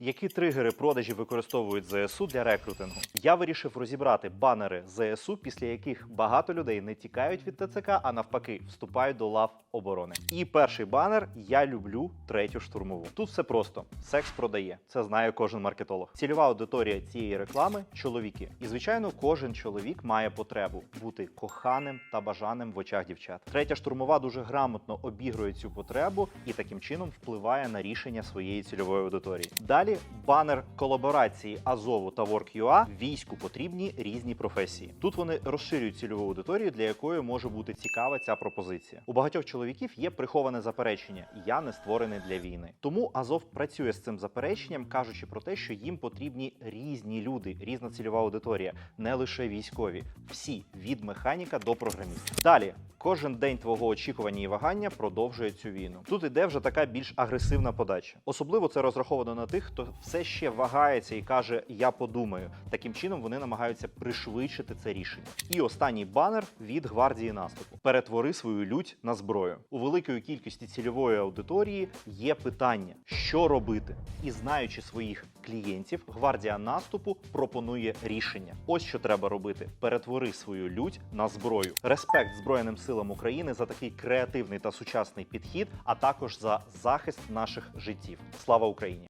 Які тригери продажі використовують ЗСУ для рекрутингу? Я вирішив розібрати банери ЗСУ, після яких багато людей не тікають від ТЦК, а навпаки, вступають до лав оборони. І перший банер Я люблю третю штурмову. Тут все просто: секс продає. Це знає кожен маркетолог. Цільова аудиторія цієї реклами чоловіки. І звичайно, кожен чоловік має потребу бути коханим та бажаним в очах дівчат. Третя штурмова дуже грамотно обігрує цю потребу і таким чином впливає на рішення своєї цільової аудиторії. Далі банер колаборації Азову та Work.ua війську потрібні різні професії. Тут вони розширюють цільову аудиторію, для якої може бути цікава ця пропозиція. У багатьох чоловіків є приховане заперечення: я не створений для війни. Тому Азов працює з цим запереченням, кажучи про те, що їм потрібні різні люди, різна цільова аудиторія, не лише військові, всі від механіка до програміста. Далі. Кожен день твого очікування і вагання продовжує цю війну. Тут іде вже така більш агресивна подача. Особливо це розраховано на тих, хто все ще вагається і каже Я подумаю. Таким чином вони намагаються пришвидшити це рішення. І останній банер від гвардії наступу: перетвори свою лють на зброю. У великої кількості цільової аудиторії є питання, що робити, і знаючи своїх клієнтів, гвардія наступу пропонує рішення. Ось що треба робити: перетвори свою лють на зброю. Респект Збройним силам України за такий креативний та сучасний підхід, а також за захист наших життів. Слава Україні!